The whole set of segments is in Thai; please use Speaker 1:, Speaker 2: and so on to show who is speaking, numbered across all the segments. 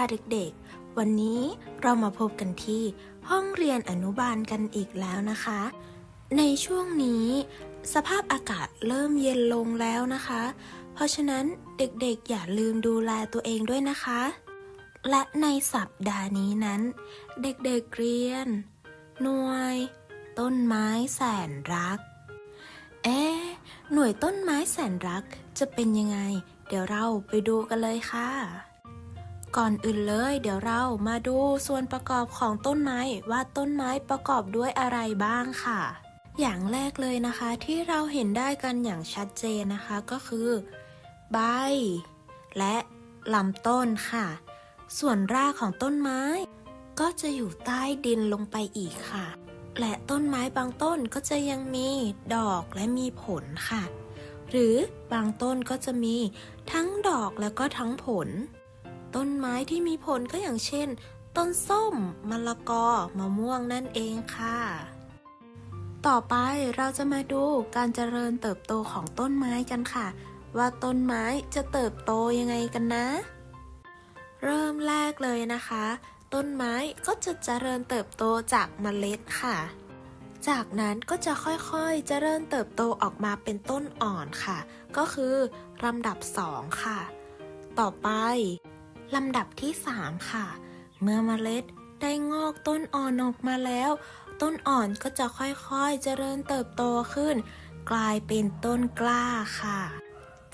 Speaker 1: ค่ะเด็กๆ วันนี้เรามาพบกันที่ห้องเรียนอนุบาลกันอีกแล้วนะคะ ในช่วงนี้ สภาพอากาศเริ่มเย็นลงแล้วนะคะ เพราะฉะนั้นเด็กๆ อย่าลืมดูแลตัวเองด้วยนะคะ และในสัปดาห์นี้นั้น เด็กๆเรียน หน่วย ต้นไม้แสนรัก เอ๊หน่วยต้นไม้แสนรักจะเป็นยังไง เดี๋ยวเราไปดูกันเลยค่ะ ก่อนอื่นเลยเดี๋ยวเรามาดูส่วนประกอบของต้นไม้ว่าต้นไม้ประกอบด้วยอะไรบ้างค่ะ อย่างแรกเลยนะคะที่เราเห็นได้กันอย่างชัดเจนนะคะก็คือ ใบ และลำต้นค่ะ ส่วนรากของต้นไม้ ก็จะอยู่ใต้ดินลงไปอีกค่ะ และต้นไม้บางต้นก็จะยังมีดอกและมีผลค่ะ หรือบางต้นก็จะมีทั้งดอกแล้วก็ทั้งผล ต้นไม้ที่มีผลก็อย่างเช่น ต้นส้ม มะละกอ มะม่วงนั่นเองค่ะ ต่อไปเราจะมาดูการเจริญเติบโตของต้นไม้กันค่ะ ว่าต้นไม้จะเติบโตยังไงกันนะ เริ่มแรกเลยนะคะ ต้นไม้ก็จะเจริญเติบโตจากเมล็ดค่ะ จากนั้นก็จะค่อยๆเจริญเติบโตออกมาเป็นต้นอ่อนค่ะ ก็คือลำดับ 2 ค่ะ ต่อไป ลำดับที่ 3 ค่ะ เมื่อเมล็ดได้งอกต้นอ่อนออกมาแล้ว ต้นอ่อนก็จะค่อยๆเจริญเติบโตขึ้น กลายเป็นต้นกล้าค่ะ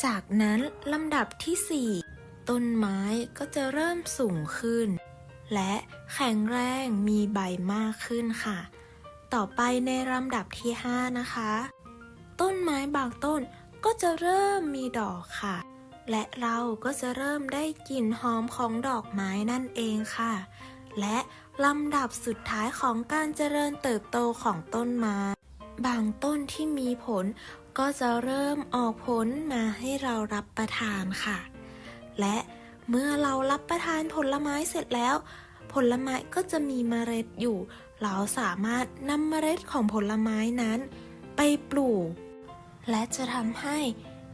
Speaker 1: จากนั้นลำดับที่ 4 ต้นไม้ก็จะเริ่มสูงขึ้น และแข็งแรงมีใบมากขึ้นค่ะ ต่อไปในลำดับที่ 5 นะคะ ต้นไม้บางต้นก็จะเริ่มมีดอกค่ะ และเราก็จะเริ่มได้กลิ่นหอมของดอกไม้นั่นเองค่ะ และลำดับสุดท้ายของการเจริญเติบโตของต้นไม้ บางต้นที่มีผลก็จะเริ่มออกผลมาให้เรารับประทานค่ะ และเมื่อเรารับประทานผลไม้เสร็จแล้ว ผลไม้ก็จะมีเมล็ดอยู่ เราสามารถนำเมล็ดของผลไม้นั้น ไปปลูก และจะทำให้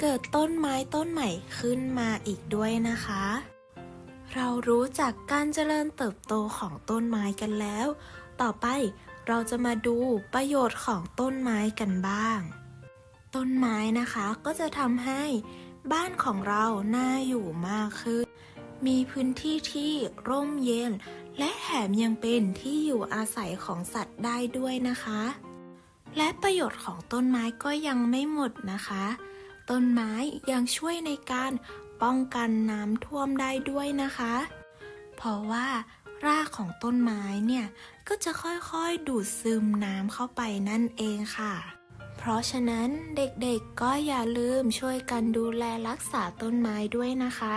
Speaker 1: เกิดต้นไม้ต้นใหม่ขึ้นมาอีกด้วยนะคะ เรารู้จักการเจริญเติบโตของต้นไม้กันแล้ว ต่อไปเราจะมาดูประโยชน์ของต้นไม้กันบ้าง ต้นไม้นะคะก็จะทำให้บ้านของเราน่าอยู่มากขึ้น มีพื้นที่ที่ร่มเย็น และแถมยังเป็นที่อยู่อาศัยของสัตว์ได้ด้วยนะคะ และประโยชน์ของต้นไม้ก็ยังไม่หมดนะคะ ต้นไม้ยังช่วยในการป้องกันน้ำท่วมได้ด้วยนะคะ เพราะว่ารากของต้นไม้เนี่ยก็จะค่อยๆดูดซึมน้ำเข้าไปนั่นเองค่ะ เพราะฉะนั้นเด็กๆก็อย่าลืมช่วยกันดูแลรักษาต้นไม้ด้วยนะคะ